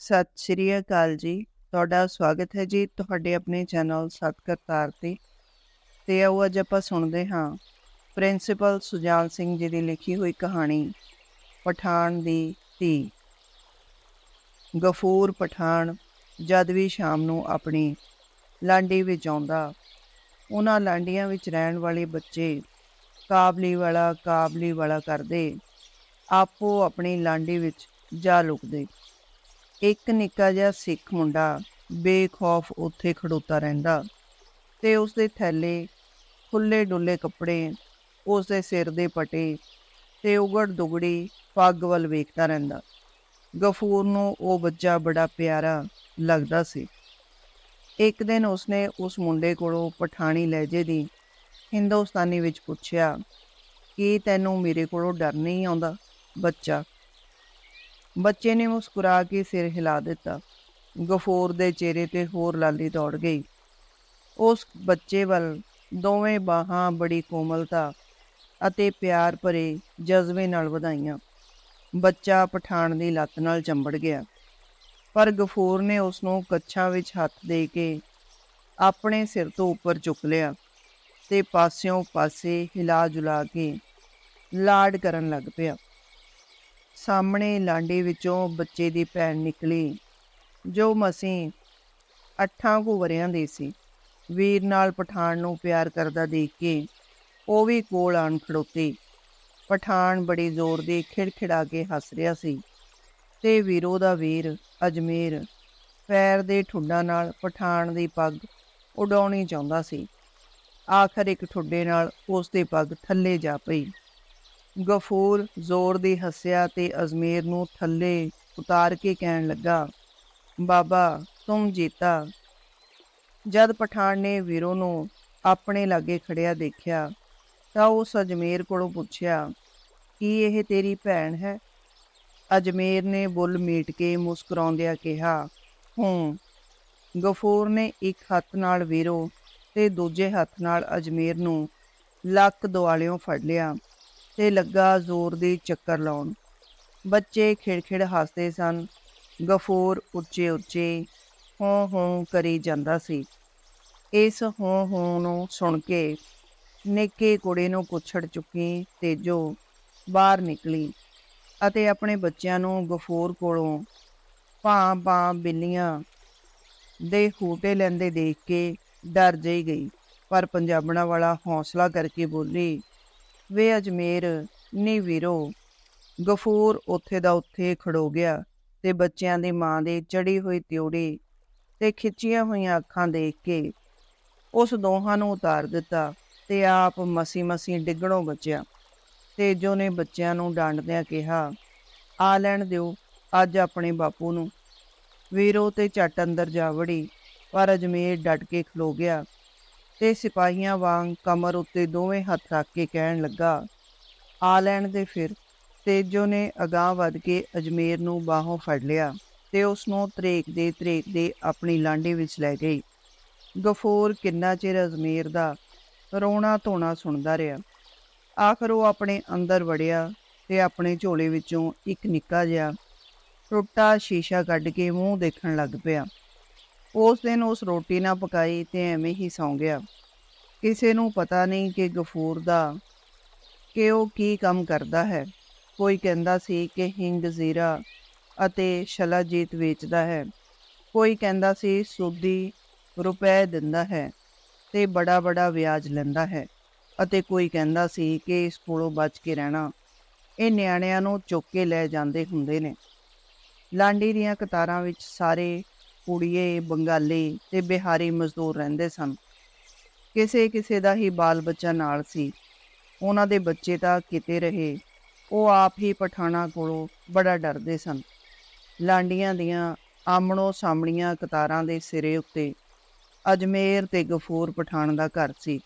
ਸਤਿ ਸ਼੍ਰੀ ਅਕਾਲ ਜੀ। ਤੁਹਾਡਾ ਸਵਾਗਤ ਹੈ ਜੀ ਤੁਹਾਡੇ ਆਪਣੇ ਚੈਨਲ ਸਤ ਕਰਤਾਰ ਤੇ। ਤੇ ਆਓ ਅੱਜ ਆਪਾਂ ਸੁਣਦੇ ਹਾਂ ਪ੍ਰਿੰਸੀਪਲ ਸੁਜਾਨ ਸਿੰਘ ਜੀ ਦੀ ਲਿਖੀ ਹੋਈ ਕਹਾਣੀ, ਪਠਾਨ ਦੀ ਧੀ। ਗਫੂਰ ਪਠਾਨ ਜਦ ਵੀ ਸ਼ਾਮ ਨੂੰ ਆਪਣੀ ਲਾਂਡੀ ਵਿੱਚ ਆਉਂਦਾ, ਉਹਨਾਂ ਲਾਂਡੀਆਂ ਵਿੱਚ ਰਹਿਣ ਵਾਲੇ ਬੱਚੇ ਕਾਬਲੀ ਵਾਲਾ ਕਾਬਲੀ ਵਾਲਾ ਕਰਦੇ, ਆਪੋ ਆਪਣੀ ਲਾਂਡੀ ਵਿੱਚ ਜਾ ਲੁਕਦੇ। ਇੱਕ ਨਿੱਕਾ ਜਿਹਾ ਸਿੱਖ ਮੁੰਡਾ ਬੇਖੌਫ ਉੱਥੇ ਖੜੋਤਾ ਰਹਿੰਦਾ ਤੇ ਉਸ ਦੇ ਥੈਲੇ ਖੁੱਲੇ ਡੁੱਲੇ ਕੱਪੜੇ ਉਸ ਦੇ ਸਿਰ ਦੇ ਪਟੇ ਤੇ ਉਗੜ ਦੁਗੜੀ ਪੱਗ ਵੱਲ ਵੇਖਦਾ ਰਹਿੰਦਾ। ਗਫੂਰ ਨੂੰ ਉਹ ਬੱਚਾ ਬੜਾ ਪਿਆਰਾ ਲੱਗਦਾ ਸੀ। ਇੱਕ ਦਿਨ ਉਸਨੇ ਉਸ ਮੁੰਡੇ ਕੋਲੋਂ ਪਠਾਣੀ ਲਹਿਜੇ ਦੀ ਹਿੰਦੁਸਤਾਨੀ ਵਿੱਚ ਪੁੱਛਿਆ, ਕੀ ਤੈਨੂੰ ਮੇਰੇ ਕੋਲੋਂ ਡਰ ਨਹੀਂ ਆਉਂਦਾ ਬੱਚਾ? ਬੱਚੇ ਨੇ ਮੁਸਕਰਾ ਕੇ ਸਿਰ ਹਿਲਾ ਦਿੱਤਾ। ਗਫੂਰ ਦੇ ਚਿਹਰੇ ਤੇ ਹੋਰ ਲਾਲੀ ਦੌੜ ਗਈ। ਉਸ ਬੱਚੇ ਵੱਲ ਦੋਵੇਂ ਬਾਹਾਂ ਬੜੀ ਕੋਮਲਤਾ ਅਤੇ ਪਿਆਰ ਭਰੇ ਜਜ਼ਬੇ ਨਾਲ ਵਧਾਈਆਂ। ਬੱਚਾ ਪਠਾਨ ਦੀ ਲੱਤ ਨਾਲ ਚੰਬੜ ਗਿਆ। ਪਰ ਗਫੂਰ ਨੇ ਉਸ ਨੂੰ ਕੱਛਾਂ ਵਿੱਚ ਹੱਥ ਦੇ ਕੇ ਆਪਣੇ ਸਿਰ ਤੋਂ ਉੱਪਰ ਚੁੱਕ ਲਿਆ ਤੇ ਪਾਸਿਓਂ ਪਾਸੇ ਹਿਲਾ ਜੁਲਾ ਕੇ ਲਾਡ ਕਰਨ ਲੱਗ ਪਿਆ। ਸਾਹਮਣੇ ਲਾਂਡੇ ਵਿੱਚੋਂ ਬੱਚੇ ਦੀ ਭੈਣ ਨਿਕਲੀ, ਜੋ ਮਸੀਂ ਅੱਠਾਂ ਕੁ ਵਰਿਆਂ ਦੀ ਸੀ। ਵੀਰ ਨਾਲ ਪਠਾਨ ਨੂੰ ਪਿਆਰ ਕਰਦਾ ਦੇਖ ਕੇ ਉਹ ਵੀ ਕੋਲ ਆਣ ਖੜੋਤੀ। ਪਠਾਨ ਬੜੀ ਜ਼ੋਰ ਦੀ ਖਿੜਖਿੜਾ ਕੇ ਹੱਸ ਰਿਹਾ ਸੀ ਤੇ ਵੀਰੋ ਦਾ ਵੀਰ ਅਜਮੇਰ ਪੈਰ ਦੇ ਠੁੱਡਾਂ ਨਾਲ ਪਠਾਨ ਦੀ ਪੱਗ ਉਡਾਉਣੀ ਚਾਹੁੰਦਾ ਸੀ। ਆਖਰ ਇੱਕ ਠੁੱਡੇ ਨਾਲ ਉਸ ਦੀ ਪੱਗ ਥੱਲੇ ਜਾ ਪਈ। ਗਫੂਰ ਜ਼ੋਰ ਦੀ ਹੱਸਿਆ ਤੇ ਅਜ਼ਮੇਰ ਨੂੰ ਥੱਲੇ ਉਤਾਰ ਕੇ ਕਹਿਣ ਲੱਗਾ, ਬਾਬਾ, ਤੂੰ ਜੀਤਾ। ਜਦ ਪਠਾਨ ਨੇ ਵੀਰੋ ਨੂੰ ਆਪਣੇ ਲਾਗੇ ਖੜਿਆ ਦੇਖਿਆ, ਤਾਂ ਉਸ ਅਜਮੇਰ ਕੋਲੋਂ ਪੁੱਛਿਆ, ਕੀ ਇਹ ਤੇਰੀ ਭੈਣ ਹੈ? ਅਜਮੇਰ ਨੇ ਬੁੱਲ ਮੀਟ ਕੇ ਮੁਸਕਰਾਉਂਦਿਆਂ ਕਿਹਾ, ਹੂੰ। ਗਫੂਰ ਨੇ ਇੱਕ ਹੱਥ ਨਾਲ ਵੀਰੋ ਤੇ ਦੂਜੇ ਹੱਥ ਨਾਲ ਅਜਮੇਰ ਨੂੰ ਲੱਕ ਦੁਆਲਿਓਂ ਫੜ ਲਿਆ। ਤੇ ਲੱਗਾ ਜ਼ੋਰ ਦੀ ਚੱਕਰ ਲਾਉਣ। ਬੱਚੇ ਖਿੜਖਿੜ ਹੱਸਦੇ ਸਨ। ਗਫੂਰ ਉੱਚੇ ਉੱਚੇ ਹੋਂ ਹੋਂ ਕਰੀ ਜਾਂਦਾ ਸੀ। ਇਸ ਹੋਂ ਹੋਂ ਨੂੰ ਸੁਣ ਕੇ ਨਿੱਕੇ ਕੁੜੇ ਨੂੰ ਕੁਛੜ ਚੁੱਕੀ ਤੇਜੋ ਬਾਹਰ ਨਿਕਲੀ ਅਤੇ ਆਪਣੇ ਬੱਚਿਆਂ ਨੂੰ ਗਫੂਰ ਕੋਲੋਂ ਭਾਂ ਭਾਂ ਬਿੱਲੀਆਂ ਦੇ ਹੂਟੇ ਲੈਂਦੇ ਦੇਖ ਕੇ ਡਰ ਜਈ ਗਈ। ਪਰ ਪੰਜਾਬਣਾ ਵਾਲਾ ਹੌਸਲਾ ਕਰਕੇ ਬੋਲੀ ਵੇ ਅਜਮੇਰ, ਨੀ ਵੀਰੋ। ਗਫੂਰ ਉੱਥੇ ਦਾ ਉੱਥੇ ਖੜੋ ਗਿਆ ਤੇ ਬੱਚਿਆਂ ਦੀ ਮਾਂ ਦੇ ਚੜੀ ਹੋਈ ਤਿਉੜੀ ਤੇ ਖਿੱਚੀਆਂ ਹੋਈਆਂ ਅੱਖਾਂ ਦੇਖ ਕੇ ਉਸ ਦੋਹਾਂ ਨੂੰ ਉਤਾਰ ਦਿੱਤਾ ਤੇ ਆਪ ਮਸੀ ਮਸੀ ਡਿੱਗਣੋਂ ਬਚਿਆ ਤੇਜੋ ਨੇ ਬੱਚਿਆਂ ਨੂੰ ਡਾਂਡਦਿਆਂ ਕਿਹਾ, ਆ ਲੈਣ ਦਿਓ, ਅੱਜ ਆਪਣੇ ਬਾਪੂ ਨੂੰ। ਵੀਰੋ ਤੇ ਝੱਟ ਅੰਦਰ ਜਾ ਵੜੀ, ਪਰ ਅਜਮੇਰ ਡਟ ਕੇ ਖਲੋ ਗਿਆ ਤੇ ਸਿਪਾਹੀਆਂ ਵਾਂਗ ਕਮਰ ਉੱਤੇ ਦੋਵੇਂ ਹੱਥ ਰੱਖ ਕੇ ਕਹਿਣ ਲੱਗਾ, ਆ ਲੈਣ ਦੇ ਫਿਰ। ਤੇਜੋ ਨੇ ਅਗਾਹ ਵੱਧ ਕੇ ਅਜਮੇਰ ਨੂੰ ਬਾਹੋਂ ਫੜ ਲਿਆ ਤੇ ਉਸ ਨੂੰ ਤਰੇਕਦੇ ਤਰੇਕਦੇ ਆਪਣੀ ਲਾਂਡੀ ਵਿੱਚ ਲੈ ਗਈ। ਗਫੂਰ ਕਿੰਨਾ ਚਿਰ ਅਜਮੇਰ ਦਾ ਰੋਣਾ ਧੋਣਾ ਸੁਣਦਾ ਰਿਹਾ। ਆਖਰ ਉਹ ਆਪਣੇ ਅੰਦਰ ਵੜਿਆ ਤੇ ਆਪਣੇ ਝੋਲੇ ਵਿੱਚੋਂ ਇੱਕ ਨਿੱਕਾ ਜਿਹਾ ਟੁੱਟਾ ਸ਼ੀਸ਼ਾ ਕੱਢ ਕੇ ਮੂੰਹ ਦੇਖਣ ਲੱਗ ਪਿਆ। ਉਸ ਦਿਨ ਉਸ ਰੋਟੀ ਨਾ ਪਕਾਈ ਤੇ ਐਵੇਂ ਹੀ ਸੌਂ ਗਿਆ। ਕਿਸੇ ਨੂੰ ਪਤਾ ਨਹੀਂ ਕਿ ਗਫੂਰ ਦਾ, ਕਿ ਉਹ ਕੀ ਕੰਮ ਕਰਦਾ ਹੈ। ਕੋਈ ਕਹਿੰਦਾ ਸੀ ਕਿ ਹਿੰਗ ਜ਼ੀਰਾ ਅਤੇ ਸ਼ਲਾਜੀਤ ਵੇਚਦਾ ਹੈ। ਕੋਈ ਕਹਿੰਦਾ ਸੀ ਸੂਦੀ ਰੁਪਏ ਦਿੰਦਾ ਹੈ ਤੇ ਬੜਾ ਬੜਾ ਵਿਆਜ ਲੈਂਦਾ ਹੈ। ਅਤੇ ਕੋਈ ਕਹਿੰਦਾ ਸੀ ਕਿ ਇਸ ਕੋਲੋਂ ਬਚ ਕੇ ਰਹਿਣਾ। ਇਹ ਨਿਆਣਿਆਂ ਨੂੰ ਚੁੱਕ ਕੇ ਲੈ ਜਾਂਦੇ ਹੁੰਦੇ ਨੇ। ਲਾਂਡੀ ਦੀਆਂ ਕਤਾਰਾਂ ਵਿੱਚ ਸਾਰੇ ਕੁੜੀਏ, ਬੰਗਾਲੀ ਤੇ ਬਿਹਾਰੀ ਮਜ਼ਦੂਰ ਰਹਿੰਦੇ ਸਨ। ਕਿਸੇ ਕਿਸੇ ਦਾ ਹੀ ਬਾਲ ਬੱਚਾ ਨਾਲ ਸੀ। ਉਹਨਾਂ ਦੇ ਬੱਚੇ ਤਾਂ ਕਿਤੇ ਰਹੇ। ਉਹ ਆਪ ਹੀ ਪਠਾਣਾ ਕੋਲੋਂ ਬੜਾ ਡਰਦੇ ਸਨ। ਲਾਂਡੀਆਂ ਦੀਆਂ ਆਮਣੋ ਸਾਹਮਣੀਆਂ ਕਤਾਰਾਂ ਦੇ ਸਿਰੇ ਉੱਤੇ ਅਜਮੇਰ ਤੇ ਗਫੂਰ ਪਠਾਨ ਦਾ ਘਰ ਸੀ।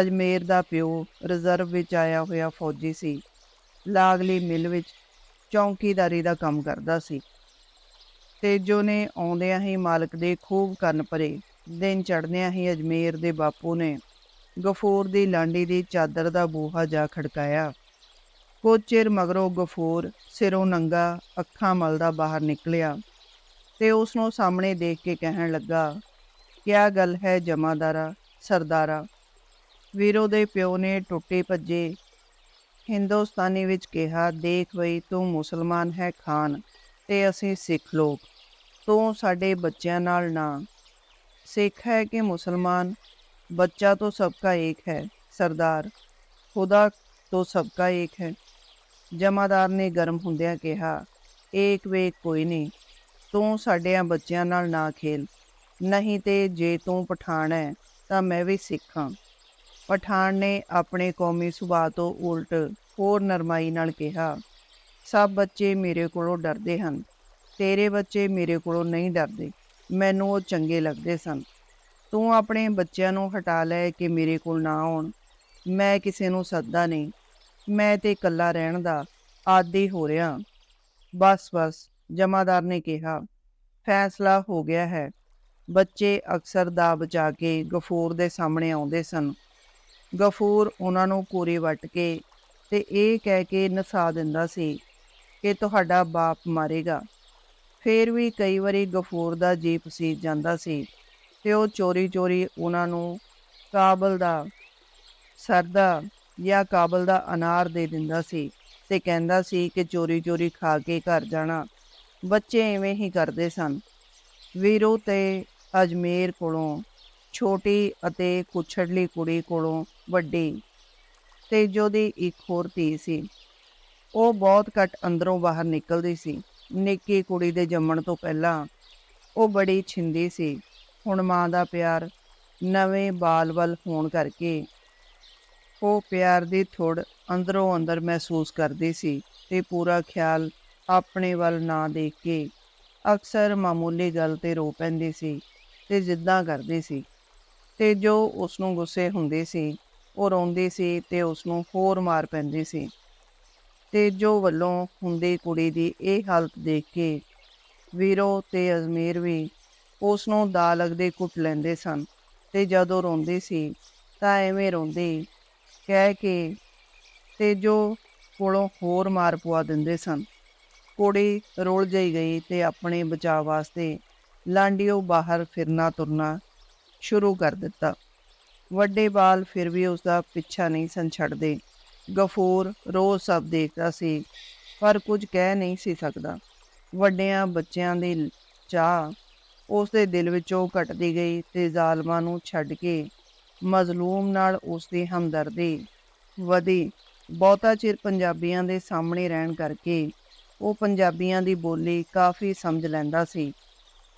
ਅਜਮੇਰ ਦਾ ਪਿਓ ਰਿਜ਼ਰਵ ਵਿੱਚ ਆਇਆ ਹੋਇਆ ਫੌਜੀ ਸੀ। ਲਾਗਲੀ ਮਿਲ ਵਿੱਚ ਚੌਂਕੀਦਾਰੀ ਦਾ ਕੰਮ ਕਰਦਾ ਸੀ। ਤੇਜੋ ਨੇ ਆਉਂਦਿਆਂ ਹੀ ਮਾਲਕ ਦੇ ਖੂਬ ਕੰਨ ਭਰੇ, ਦਿਨ ਚੜ੍ਹਦਿਆਂ ਹੀ ਅਜਮੇਰ ਦੇ ਬਾਪੂ ਨੇ ਗਫੂਰ ਦੀ ਲਾਂਡੀ ਦੀ ਚਾਦਰ ਦਾ ਬੂਹਾ ਜਾ ਖੜਕਾਇਆ। ਕੁਝ ਚਿਰ ਮਗਰੋਂ ਗਫੂਰ ਸਿਰੋਂ ਨੰਗਾ ਅੱਖਾਂ ਮਲਦਾ ਬਾਹਰ ਨਿਕਲਿਆ ਤੇ ਉਸ ਨੂੰ ਸਾਹਮਣੇ ਦੇਖ ਕੇ ਕਹਿਣ ਲੱਗਾ, ਕਿਆ ਗੱਲ ਹੈ ਜਮਾਦਾਰਾ, ਸਰਦਾਰਾ? ਵੀਰੋ ਦੇ ਪਿਓ ਨੇ ਟੁੱਟੇ ਭੱਜੇ। ਹਿੰਦੁਸਤਾਨੀ ਵਿੱਚ ਕਿਹਾ, ਦੇਖ ਬਈ, ਤੂੰ ਮੁਸਲਮਾਨ ਹੈ ਖਾਨ ਤੇ ਅਸੀਂ ਸਿੱਖ ਲੋਕ। ਤੋਂ ਸਾਡੇ ਬੱਚਿਆਂ ਨਾਲ ਨਾ। ਸਿੱਖ ਹੈ ਕਿ ਮੁਸਲਮਾਨ, ਬੱਚਾ ਤੋਂ ਸਭ ਦਾ ਇੱਕ ਹੈ, ਸਰਦਾਰ। ਖੁਦਾ ਤੋਂ ਸਭ ਦਾ ਇੱਕ ਹੈ। ਜਮਾਦਾਰ ਨੇ ਗਰਮ ਹੁੰਦਿਆਂ ਕਿਹਾ, ਏਕ ਵੇ ਕੋਈ ਨਹੀਂ, ਤੂੰ ਸਾਡਿਆਂ ਬੱਚਿਆਂ ਨਾਲ ਨਾ ਖੇਲ। ਨਹੀਂ ਤੇ ਜੇ ਤੂੰ ਪਠਾਨ ਹੈ, ਤਾਂ ਮੈਂ ਵੀ ਸਿੱਖਾਂ ਪਠਾਨ ਨੇ ਆਪਣੇ ਕੌਮੀ ਸੁਭਾਅ ਤੋਂ ਉਲਟ ਹੋਰ ਨਰਮਾਈ ਨਾਲ ਕਿਹਾ, ਸਭ ਬੱਚੇ ਮੇਰੇ ਕੋਲੋਂ ਡਰਦੇ ਹਨ। ਤੇਰੇ ਬੱਚੇ ਮੇਰੇ ਕੋਲੋਂ ਨਹੀਂ ਡਰਦੇ। ਮੈਨੂੰ ਉਹ ਚੰਗੇ ਲੱਗਦੇ ਸਨ। ਤੂੰ ਆਪਣੇ ਬੱਚਿਆਂ ਨੂੰ ਹਟਾ ਲੈ ਕਿ ਮੇਰੇ ਕੋਲ ਨਾ ਆਉਣ। ਮੈਂ ਕਿਸੇ ਨੂੰ ਸੱਦਾ ਨਹੀਂ। ਮੈਂ ਤੇ ਇਕੱਲਾ ਰਹਿਣ ਦਾ ਆਦੀ ਹੋ ਰਿਹਾ। ਬਸ ਬਸ, ਜਮਾਦਾਰ ਨੇ ਕਿਹਾ। ਫੈਸਲਾ ਹੋ ਗਿਆ ਹੈ। ਬੱਚੇ ਅਕਸਰ ਦਾ ਬਚਾ ਕੇ ਗਫੂਰ ਦੇ ਸਾਹਮਣੇ ਆਉਂਦੇ ਸਨ। ਗਫੂਰ ਉਹਨਾਂ ਨੂੰ ਕੋਰੇ ਵੱਟ ਕੇ ਤੇ ਇਹ ਕਹਿ ਕੇ ਨਸਾ ਦਿੰਦਾ ਸੀ ਕਿ ਤੁਹਾਡਾ ਬਾਪ ਮਾਰੇਗਾ। ਫੇਰ ਵੀ ਕਈ ਵਾਰੀ ਗਫੂਰ ਦਾ ਜੀ ਪਸੀਜ ਜਾਂਦਾ ਸੀ ਤੇ ਉਹ ਚੋਰੀ-ਚੋਰੀ ਉਹਨਾਂ ਨੂੰ ਕਾਬਲ ਦਾ ਸਰਦਾ ਜਾਂ ਕਾਬਲ ਦਾ ਅਨਾਰ ਦੇ ਦਿੰਦਾ ਸੀ ਤੇ ਕਹਿੰਦਾ ਸੀ ਕਿ ਚੋਰੀ-ਚੋਰੀ ਖਾ ਕੇ ਘਰ ਜਾਣਾ। ਬੱਚੇ ਐਵੇਂ ਹੀ ਕਰਦੇ ਸਨ। ਵੀਰੂ ਤੇ ਅਜਮੇਰ ਕੋਲੋਂ, ਛੋਟੀ ਅਤੇ ਕੁਛੜਲੀ ਕੁੜੀ ਕੋਲੋਂ ਵੱਡੀ ਤੇਜੋ ਦੀ ਇੱਕ ਹੋਰ ਧੀ ਸੀ। ਉਹ ਬਹੁਤ ਘੱਟ ਅੰਦਰੋਂ ਬਾਹਰ ਨਿਕਲਦੀ ਸੀ। ਨਿੱਕੀ ਕੁੜੀ ਦੇ ਜੰਮਣ ਤੋਂ ਪਹਿਲਾਂ ਉਹ ਬੜੀ ਛਿੰਦੀ ਸੀ। ਹੁਣ ਮਾਂ ਦਾ ਪਿਆਰ ਨਵੇਂ ਬਾਲ ਵੱਲ ਹੋਣ ਕਰਕੇ ਉਹ ਪਿਆਰ ਦੀ ਥੋੜ ਅੰਦਰੋਂ ਅੰਦਰ ਮਹਿਸੂਸ ਕਰਦੀ ਸੀ ਤੇ ਪੂਰਾ ਖਿਆਲ ਆਪਣੇ ਵੱਲ ਨਾ ਦੇਖ ਕੇ ਅਕਸਰ ਮਾਮੂਲੀ ਗੱਲ ਤੇ ਰੋ ਪੈਂਦੀ ਸੀ ਤੇ ਜਿੱਦਾਂ ਕਰਦੀ ਸੀ। ਤੇ ਜੋ ਉਸ ਨੂੰ ਗੁੱਸੇ ਹੁੰਦੇ ਸੀ, ਉਹ ਰੋਂਦੀ ਸੀ ਤੇ ਉਸ ਨੂੰ ਹੋਰ ਮਾਰ ਪੈਂਦੀ ਸੀ। ਤੇਜੋ ਵੱਲੋਂ ਹੁੰਦੀ ਕੁੜੀ ਦੀ ਇਹ ਹਾਲਤ ਦੇਖ ਕੇ ਵੀਰੋ ਤੇ ਅਜ਼ਮੀਰ ਵੀ ਉਸ ਨੂੰ ਦਾ ਲੱਗਦੇ ਕੁੱਟ ਲੈਂਦੇ ਸਨ ਤੇ ਜਦੋਂ ਰੋਂਦੀ ਸੀ ਤਾਂ ਐਵੇਂ ਰੋਂਦੀ ਕਹਿ ਕੇ ਤੇਜੋ ਕੋਲੋਂ ਹੋਰ ਮਾਰ ਪਵਾ ਦਿੰਦੇ ਸਨ। ਕੁੜੀ ਰੋਲ ਜਾਈ ਗਈ ਤੇ ਆਪਣੇ ਬਚਾਅ ਵਾਸਤੇ ਲਾਂਡੀਓ ਬਾਹਰ ਫਿਰਨਾ ਤੁਰਨਾ ਸ਼ੁਰੂ ਕਰ ਦਿੱਤਾ। ਵੱਡੇ ਬਾਲ ਫਿਰ ਵੀ ਉਸ ਦਾ ਪਿੱਛਾ ਨਹੀਂ ਸਨ ਛੱਡਦੇ। ਗਫੂਰ, ਰੋਜ਼ ਸਭ ਦੇਖਦਾ ਸੀ, ਪਰ ਕੁਝ ਕਹਿ ਨਹੀਂ ਸੀ ਸਕਦਾ। ਵੱਡਿਆਂ ਬੱਚਿਆਂ ਦੀ ਚਾਹ ਉਸ ਦੇ ਦਿਲ ਵਿੱਚੋਂ ਘਟਦੀ ਗਈ ਤੇ ਜ਼ਾਲਮਾਂ ਨੂੰ ਛੱਡ ਕੇ ਮਜ਼ਲੂਮ ਨਾਲ ਉਸ ਦੀ ਹਮਦਰਦੀ ਵਧੀ। ਬਹੁਤਾ ਚਿਰ ਪੰਜਾਬੀਆਂ ਦੇ ਸਾਹਮਣੇ ਰਹਿਣ ਕਰਕੇ ਉਹ ਪੰਜਾਬੀਆਂ ਦੀ ਬੋਲੀ ਕਾਫੀ ਸਮਝ ਲੈਂਦਾ ਸੀ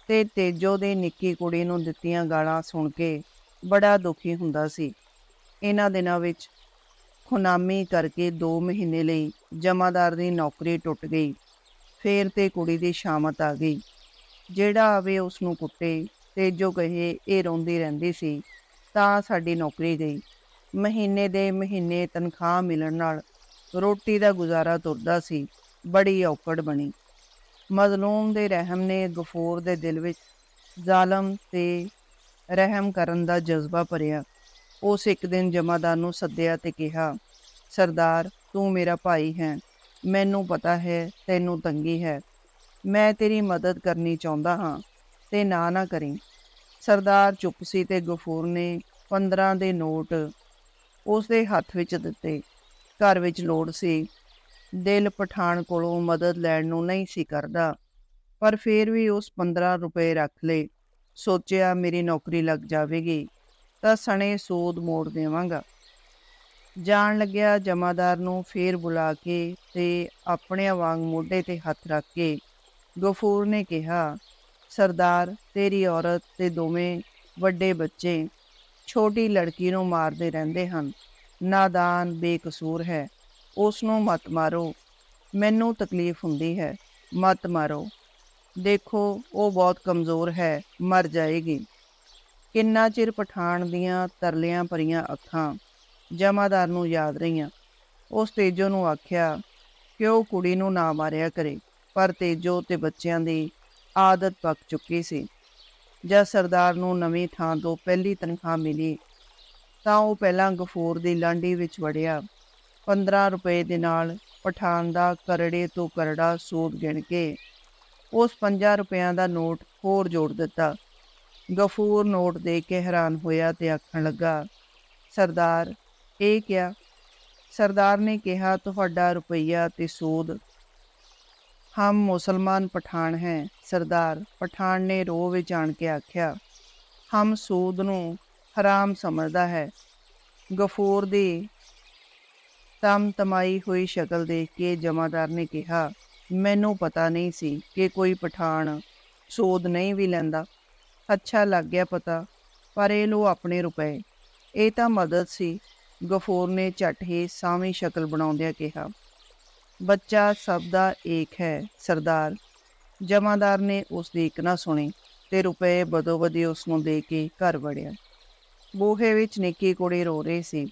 ਤੇ ਤੇਜੋ ਦੇ ਨਿੱਕੀ ਕੁੜੀ ਨੂੰ ਦਿੱਤੀਆਂ ਗਾਲਾਂ ਸੁਣ ਕੇ ਬੜਾ ਦੁਖੀ ਹੁੰਦਾ ਸੀ। ਇਹਨਾਂ ਦਿਨਾਂ ਵਿੱਚ ਖੁਨਾਮੀ ਕਰਕੇ 2 ਮਹੀਨੇ ਲਈ ਜਮਾਦਾਰ ਦੀ ਨੌਕਰੀ ਟੁੱਟ ਗਈ। ਫੇਰ ਤੇ ਕੁੜੀ ਦੀ ਸ਼ਾਮਤ ਆ ਗਈ। ਜਿਹੜਾ ਆਵੇ ਉਸ ਨੂੰ ਕੁੱਟੇ ਤੇ ਜੋ ਕਹੇ ਇਹ ਰੋਂਦੀ ਰਹਿੰਦੀ ਸੀ, ਤਾਂ ਸਾਡੀ ਨੌਕਰੀ ਗਈ। ਮਹੀਨੇ ਦੇ ਮਹੀਨੇ ਤਨਖਾਹ ਮਿਲਣ ਨਾਲ ਰੋਟੀ ਦਾ ਗੁਜ਼ਾਰਾ ਤੁਰਦਾ ਸੀ, ਬੜੀ ਔਕੜ ਬਣੀ। ਮਜ਼ਲੂਮ ਦੇ ਰਹਿਮ ਨੇ ਗਫੂਰ ਦੇ ਦਿਲ ਵਿੱਚ ਜ਼ਾਲਮ ਤੇ ਰਹਿਮ ਕਰਨ ਦਾ ਜਜ਼ਬਾ ਭਰਿਆ। ਉਸ ਇੱਕ ਦਿਨ ਜਮਾਦਾਰ ਨੂੰ ਸੱਦਿਆ ਤੇ ਕਿਹਾ, ਸਰਦਾਰ, ਤੂੰ ਮੇਰਾ ਭਾਈ ਹੈ। ਮੈਨੂੰ ਪਤਾ ਹੈ, ਤੈਨੂੰ ਤੰਗੀ ਹੈ। ਮੈਂ ਤੇਰੀ ਮਦਦ ਕਰਨੀ ਚਾਹੁੰਦਾ ਹਾਂ, ਤੇ ਨਾ ਨਾ ਕਰੀ ਸਰਦਾਰ ਚੁੱਪ ਸੀ ਤੇ ਗਫੂਰ ਨੇ 15 ਦੇ ਨੋਟ ਉਸ ਦੇ ਹੱਥ ਵਿੱਚ ਦਿੱਤੇ। ਘਰ ਵਿੱਚ ਲੋੜ ਸੀ। ਦਿਲ ਪਠਾਨ ਕੋਲੋਂ ਮਦਦ ਲੈਣ ਨੂੰ ਨਹੀਂ ਸੀ ਕਰਦਾ, ਪਰ ਫੇਰ ਵੀ ਉਸ 15 ਰੁਪਏ ਰੱਖ ਲਏ। ਸੋਚਿਆ, ਮੇਰੀ ਨੌਕਰੀ ਲੱਗ ਜਾਵੇਗੀ। ਤਾਂ ਸਣੇ ਸੂਦ ਮੋੜ ਦੇਵਾਂਗਾ। ਜਾਣ ਲੱਗਿਆ ਜਮਾਦਾਰ ਨੂੰ ਫੇਰ ਬੁਲਾ ਕੇ ਤੇ ਆਪਣੇ ਵਾਂਗ ਮੋਢੇ ਤੇ ਹੱਥ ਰੱਖ ਕੇ ਗਫੂਰ ਨੇ ਕਿਹਾ, ਸਰਦਾਰ, ਤੇਰੀ ਔਰਤ ਤੇ ਦੋਵੇਂ ਵੱਡੇ ਬੱਚੇ ਛੋਟੀ ਲੜਕੀ ਨੂੰ ਮਾਰਦੇ ਰਹਿੰਦੇ ਹਨ। ਨਾਦਾਨ ਬੇਕਸੂਰ ਹੈ। ਉਸ ਨੂੰ ਮਤ ਮਾਰੋ। ਮੈਨੂੰ ਤਕਲੀਫ ਹੁੰਦੀ ਹੈ। ਮਤ ਮਾਰੋ। ਦੇਖੋ, ਉਹ ਬਹੁਤ ਕਮਜ਼ੋਰ ਹੈ। ਮਰ ਜਾਏਗੀ। ਕਿੰਨਾ ਚਿਰ ਪਠਾਨ ਦੀਆਂ ਤਰਲਿਆਂ ਭਰੀਆਂ ਅੱਖਾਂ ਜਮਾਦਾਰ ਨੂੰ ਯਾਦ ਰਹੀਆਂ। ਉਸ ਤੇਜੋ ਨੂੰ ਆਖਿਆ ਕਿ ਉਹ ਕੁੜੀ ਨੂੰ ਨਾ ਮਾਰਿਆ ਕਰੇ? ਪਰ ਤੇਜੋ ਤੇ ਬੱਚਿਆਂ ਦੀ ਆਦਤ ਪੱਕ ਚੁੱਕੀ ਸੀ। ਜਦ ਸਰਦਾਰ ਨੂੰ ਨਵੀਂ ਥਾਂ ਤੋਂ ਪਹਿਲੀ ਤਨਖਾਹ ਮਿਲੀ, ਤਾਂ ਉਹ ਪਹਿਲਾਂ ਗਫੂਰ ਦੀ ਲਾਂਡੀ ਵਿੱਚ ਵੜਿਆ। 15 ਰੁਪਏ ਦੇ ਨਾਲ ਪਠਾਨ ਦਾ ਕਰੜੇ ਤੋਂ ਕਰੜਾ ਸੂਦ ਗਿਣ ਕੇ ਉਸ 5 ਰੁਪਇਆਂ ਦਾ ਨੋਟ ਹੋਰ ਜੋੜ ਦਿੱਤਾ। ਗਫੂਰ ਨੋਟ ਦੇ ਕੇ ਹੈਰਾਨ ਹੋਇਆ ਤੇ ਆਖਣ ਲੱਗਾ, ਸਰਦਾਰ, ਇਹ ਕਿਆ? ਸਰਦਾਰ ਨੇ ਕਿਹਾ, ਤੁਹਾਡਾ ਰੁਪਈਆ ਤੇ ਸੂਦ ਹਮ ਮੁਸਲਮਾਨ ਪਠਾਨ ਹੈ, ਸਰਦਾਰ। ਪਠਾਨ ਨੇ ਰੋਹ ਵਿੱਚ ਆਣ ਕੇ ਆਖਿਆ, ਹਮ ਸੂਦ ਨੂੰ ਹਰਾਮ ਸਮਝਦਾ ਹੈ। ਗਫੂਰ ਦੀ ਤਮ ਤਮਾਈ ਹੋਈ ਸ਼ਕਲ ਦੇਖ ਕੇ ਜਮਾਦਾਰ ਨੇ ਕਿਹਾ, ਮੈਨੂੰ ਪਤਾ ਨਹੀਂ ਸੀ ਕਿ ਕੋਈ ਪਠਾਨ ਸੂਦ ਨਹੀਂ ਵੀ ਲੈਂਦਾ। ਅੱਛਾ ਲੱਗ ਗਿਆ ਪਤਾ, ਪਰ ਇਹ ਲੋ ਆਪਣੇ ਰੁਪਏ। ਇਹ ਤਾਂ ਮਦਦ ਸੀ, ਗਫੂਰ ਨੇ ਝੱਟ ਹੀ ਸਾਵੀਂ ਸ਼ਕਲ ਬਣਾਉਂਦਿਆਂ ਕਿਹਾ। ਬੱਚਾ ਸਭ ਦਾ ਏਕ ਹੈ, ਸਰਦਾਰ। ਜਮਾਦਾਰ ਨੇ ਉਸ ਦੀ ਇੱਕ ਨਾ ਸੁਣੀ ਤੇ ਰੁਪਏ ਬਦੋਬਦੀ ਉਸ ਨੂੰ ਦੇ ਕੇ ਘਰ ਵੜਿਆ। ਬੂਹੇ ਵਿੱਚ ਨਿੱਕੀ ਕੁੜੀ ਰੋ ਰਹੀ ਸੀ।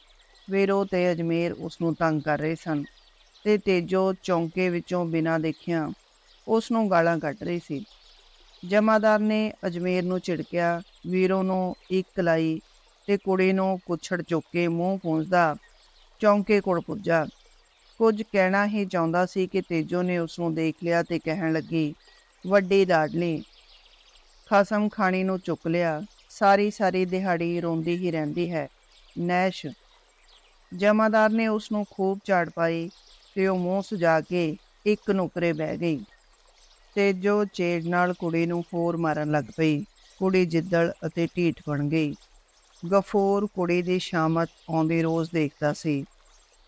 ਵੇਰੋ ਤੇ ਅਜਮੇਰ ਉਸ ਨੂੰ ਤੰਗ ਕਰ ਰਹੇ ਸਨ ਤੇ ਤੇਜੋ ਚੌਂਕੇ ਵਿੱਚੋਂ ਬਿਨਾਂ ਦੇਖਿਆ ਉਸ ਨੂੰ ਗਾਲਾਂ ਕੱਢ ਰਹੀ ਸੀ। ਜਮਾਦਾਰ ਨੇ ਅਜਮੇਰ ਨੂੰ ਝਿੜਕਿਆ, ਵੀਰੋ ਨੂੰ ਇੱਕ ਲਾਈ ਤੇ ਕੁੜੀ ਨੂੰ ਕੁੱਛੜ ਚੁੱਕ ਕੇ ਮੂੰਹ ਪੂੰਝਦਾ ਚੌਂਕੇ ਕੋਲ ਪੁੱਜਾ। ਕੁਝ ਕਹਿਣਾ ਹੀ ਚਾਹੁੰਦਾ ਸੀ ਕਿ ਤੇਜੋ ਨੇ ਉਸ ਨੂੰ ਦੇਖ ਲਿਆ ਤੇ ਕਹਿਣ ਲੱਗੀ, ਵੱਡੀ ਲਾਡਲੀ ਖਸਮ ਖਾਣੀ ਨੂੰ ਚੁੱਕ ਲਿਆ। ਸਾਰੀ ਸਾਰੀ ਦਿਹਾੜੀ ਰੋਂਦੀ ਹੀ ਰਹਿੰਦੀ ਹੈ। ਨੈਸ਼। ਜਮਾਦਾਰ ਨੇ ਉਸ ਨੂੰ ਖੂਬ ਝਾੜ ਪਾਈ ਤੇ ਉਹ ਮੂੰਹ ਸੁਜਾ ਕੇ ਇੱਕ ਨੁਕਰੇ ਬਹਿ ਗਈ। ਤੇ ਜੋ ਚੇਜ ਨਾਲ ਕੁੜੀ ਨੂੰ ਹੋਰ ਮਾਰਨ ਲੱਗ ਪਈ, ਕੁੜੀ ਜਿੱਦੜ ਅਤੇ ਢੀਠ ਬਣ ਗਈ। ਗਫੂਰ ਕੁੜੀ ਦੀ ਸ਼ਾਮਤ ਆਉਂਦੀ ਰੋਜ਼ ਦੇਖਦਾ ਸੀ।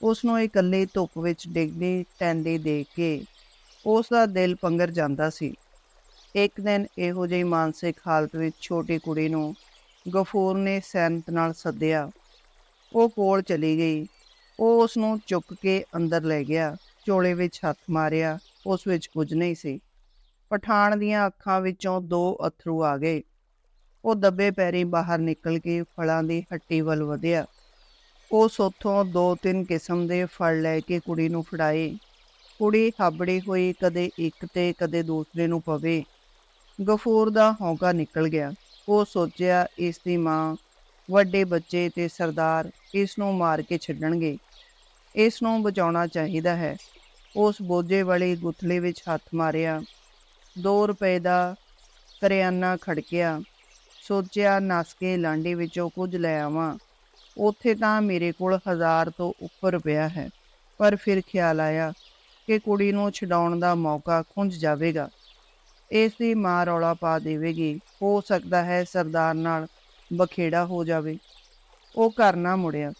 ਉਸ ਨੂੰ ਇਕੱਲੀ ਧੁੱਪ ਵਿੱਚ ਡਿੱਗਦੀ ਟੈਂਦੀ ਦੇਖ ਕੇ ਉਸ ਦਾ ਦਿਲ ਪੰਗਰ ਜਾਂਦਾ ਸੀ। ਇੱਕ ਦਿਨ ਇਹੋ ਜਿਹੀ ਮਾਨਸਿਕ ਹਾਲਤ ਵਿੱਚ ਛੋਟੀ ਕੁੜੀ ਨੂੰ ਗਫੂਰ ਨੇ ਸੈਨਤ ਨਾਲ ਸੱਦਿਆ। ਉਹ ਕੋਲ ਚਲੀ ਗਈ। ਉਹ ਉਸ ਨੂੰ ਚੁੱਕ ਕੇ ਅੰਦਰ ਲੈ ਗਿਆ। ਝੋਲੇ ਵਿੱਚ ਹੱਥ ਮਾਰਿਆ। ਉਸ ਵਿੱਚ ਕੁਝ ਨਹੀਂ ਸੀ। ਪਠਾਨ ਦੀਆਂ ਅੱਖਾਂ ਵਿੱਚੋਂ ਦੋ ਅਥਰੂ ਆ ਗਏ। ਉਹ ਦੱਬੇ ਪੈਰੀ ਬਾਹਰ ਨਿਕਲ ਕੇ ਫਲਾਂ ਦੀ ਹੱਟੀ ਵੱਲ ਵਧਿਆ। ਉਸ ਉੱਥੋਂ ਦੋ ਤਿੰਨ ਕਿਸਮ ਦੇ ਫਲ ਲੈ ਕੇ ਕੁੜੀ ਨੂੰ ਫੜਾਏ। ਕੁੜੀ ਹਾਬੜੀ ਹੋਈ ਕਦੇ ਇੱਕ ਤੇ ਕਦੇ ਦੂਸਰੇ ਨੂੰ ਪਵੇ। ਗਫੂਰ ਦਾ ਹੌਂਕਾ ਨਿਕਲ ਗਿਆ। ਉਹ ਸੋਚਿਆ, ਇਸ ਦੀ ਮਾਂ, ਵੱਡੇ ਬੱਚੇ ਤੇ ਸਰਦਾਰ, ਇਸ ਨੂੰ ਮਾਰ ਕੇ ਛੱਡਣਗੇ। ਇਸ ਨੂੰ ਬਚਾਉਣਾ ਚਾਹੀਦਾ ਹੈ। ਉਸ ਬੋਝੇ ਵਾਲੀ ਗੁੱਥਲੇ ਵਿੱਚ ਹੱਥ ਮਾਰਿਆ। 2 ਰੁਪਏ ਦਾ ਕਰਿਆਨਾ ਖੜਕਿਆ। ਸੋਚਿਆ, ਨਸ ਕੇ ਲਾਂਡੀ ਵਿੱਚੋਂ ਕੁਝ ਲੈ ਆਵਾਂ। ਉੱਥੇ ਤਾਂ ਮੇਰੇ ਕੋਲ ਹਜ਼ਾਰ ਤੋਂ ਉੱਪਰ ਰੁਪਇਆ ਹੈ। ਪਰ ਫਿਰ ਖਿਆਲ ਆਇਆ ਕਿ ਕੁੜੀ ਨੂੰ ਛਡਾਉਣ ਦਾ ਮੌਕਾ ਖੁੰਝ ਜਾਵੇਗਾ। ਇਸ ਦੀ ਮਾਂ ਰੌਲਾ ਪਾ ਦੇਵੇਗੀ। ਹੋ ਸਕਦਾ ਹੈ ਸਰਦਾਰ ਨਾਲ ਬਖੇੜਾ ਹੋ ਜਾਵੇ। ਉਹ ਘਰ ਨਾ ਮੁੜਿਆ।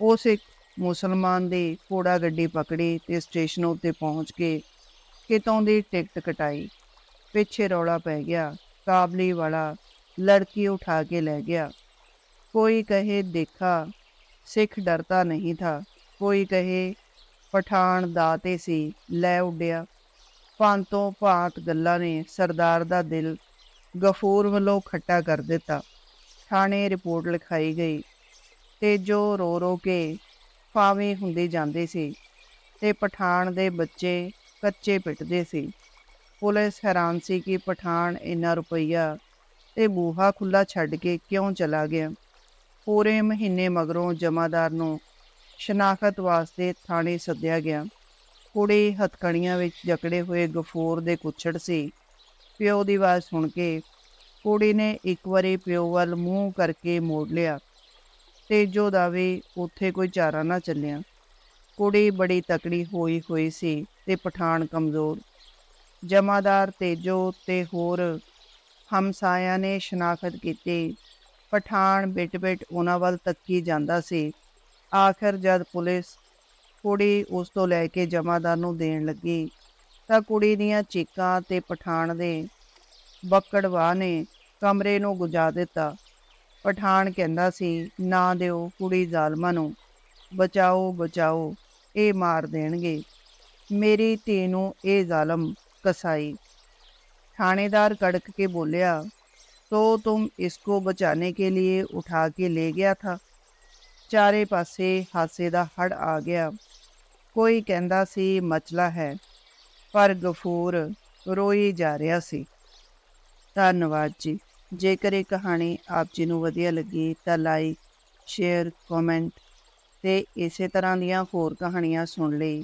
ਉਸ ਇੱਕ ਮੁਸਲਮਾਨ ਦੇ ਕੋੜਾ ਗੱਡੀ ਪਕੜੀ ਤੇ ਸਟੇਸ਼ਨ ਉੱਤੇ ਪਹੁੰਚ ਕੇ ਕਿਤੋਂ ਦੀ ਟਿਕਟ ਕਟਾਈ। ਪਿੱਛੇ ਰੌਲਾ ਪੈ ਗਿਆ। ਕਾਬਲੀ ਵਾਲਾ ਲੜਕੀ ਉਠਾ ਕੇ ਲੈ ਗਿਆ। ਕੋਈ ਕਹੇ ਦੇਖਾ, ਸਿੱਖ ਡਰਦਾ ਨਹੀਂ ਥਾ। ਕੋਈ ਕਹੇ ਪਠਾਨ ਦਾਤੇ ਸੀ, ਲੈ ਉੱਡਿਆ। ਭਾਂਤੋਂ ਭਾਂਤ ਗੱਲਾਂ ਨੇ ਸਰਦਾਰ ਦਾ ਦਿਲ ਗਫੂਰ ਵੱਲੋਂ ਖੱਟਾ ਕਰ ਦਿੱਤਾ। ਥਾਣੇ ਰਿਪੋਰਟ ਲਿਖਾਈ ਗਈ ਤੇ ਜੋ ਰੋ ਰੋ ਕੇ ਫਾਵੇਂ ਹੁੰਦੇ ਜਾਂਦੇ ਸੀ ਤੇ ਪਠਾਨ ਦੇ ਬੱਚੇ ਕੱਚੇ ਪਿੱਟਦੇ ਸੀ। ਪੁਲਿਸ ਹੈਰਾਨ ਸੀ ਕਿ ਪਠਾਨ ਇੰਨਾ ਰੁਪਈਆ ਤੇ ਬੂਹਾ ਖੁੱਲਾ ਛੱਡ ਕੇ ਕਿਉਂ ਚਲਾ ਗਿਆ? ਪੂਰੇ ਮਹੀਨੇ ਮਗਰੋਂ ਜਮਾਦਾਰ ਨੂੰ ਸ਼ਨਾਖਤ ਵਾਸਤੇ ਥਾਣੇ ਸੱਦਿਆ ਗਿਆ। ਕੁੜੀ ਹਥਕੜੀਆਂ ਵਿੱਚ ਜਕੜੇ ਹੋਏ ਗਫੂਰ ਦੇ ਕੁੱਛੜ ਸੀ। ਪਿਓ ਦੀ ਆਵਾਜ਼ ਸੁਣ ਕੇ ਕੁੜੀ ਨੇ ਇੱਕ ਵਾਰੀ ਪਿਓ ਵੱਲ ਮੂੰਹ ਕਰਕੇ ਮੋੜ ਲਿਆ ਤੇਜੋ ਦਾ ਵੀ ਉੱਥੇ ਕੋਈ ਚਾਰਾ ਨਾ ਚੱਲਿਆ। ਕੁੜੀ ਬੜੀ ਤਕੜੀ ਹੋਈ ਹੋਈ ਸੀ ਤੇ ਪਠਾਨ ਕਮਜ਼ੋਰ। ਜਮਾਦਾਰ ਤੇਜੋ ਤੇ ਹੋਰ ਹਮਸਾਇਆਂ ਨੇ ਸ਼ਨਾਖਤ ਕੀਤੀ। ਪਠਾਨ ਬਿਟ-ਬਿਟ ਉਹਨਾਂ ਵੱਲ ਤੱਕੀ ਜਾਂਦਾ ਸੀ। ਆਖਰ ਜਦ ਪੁਲਿਸ ਕੁੜੀ ਉਸ ਤੋਂ ਲੈ ਕੇ ਜਮਾਦਾਰ ਨੂੰ ਦੇਣ ਲੱਗੀ, ਤਾਂ ਕੁੜੀ ਦੀਆਂ ਚੀਕਾਂ ਤੇ ਪਠਾਨ ਦੇ ਬੱਕੜਵਾ ਨੇ ਕਮਰੇ ਨੂੰ ਗੁਜਾ ਦਿੱਤਾ। ਪਠਾਨ ਕਹਿੰਦਾ ਸੀ, ਨਾ ਦਿਓ ਕੁੜੀ ਜ਼ਾਲਮਾਂ ਨੂੰ। ਬਚਾਓ ਬਚਾਓ, ਇਹ ਮਾਰ ਦੇਣਗੇ। ਮੇਰੀ ਧੀ ਨੂੰ ਇਹ ਜ਼ਾਲਮ ਕਸਾਈ थानेदार कड़क के बोलिया तो तुम इसको बचाने के लिए उठा के ले गया था ਚਾਰੇ ਪਾਸੇ ਹਾਸੇ ਦਾ ਹੜ ਆ ਗਿਆ ਕੋਈ ਕਹਿੰਦਾ ਸੀ ਮਚਲਾ ਹੈ ਪਰ ਗਫੂਰ ਰੋਈ ਜਾ ਰਿਹਾ ਸੀ ਧੰਨਵਾਦ ਜੀ ਜੇਕਰ ਇਹ ਕਹਾਣੀ ਆਪ ਜੀ ਨੂੰ ਵਧੀਆ ਲੱਗੀ ਤਾਂ ਲਾਈਕ ਸ਼ੇਅਰ ਕਮੈਂਟ ਤੇ ਇਸੇ ਤਰ੍ਹਾਂ ਦੀਆਂ ਹੋਰ ਕਹਾਣੀਆਂ ਸੁਣ ਲਈ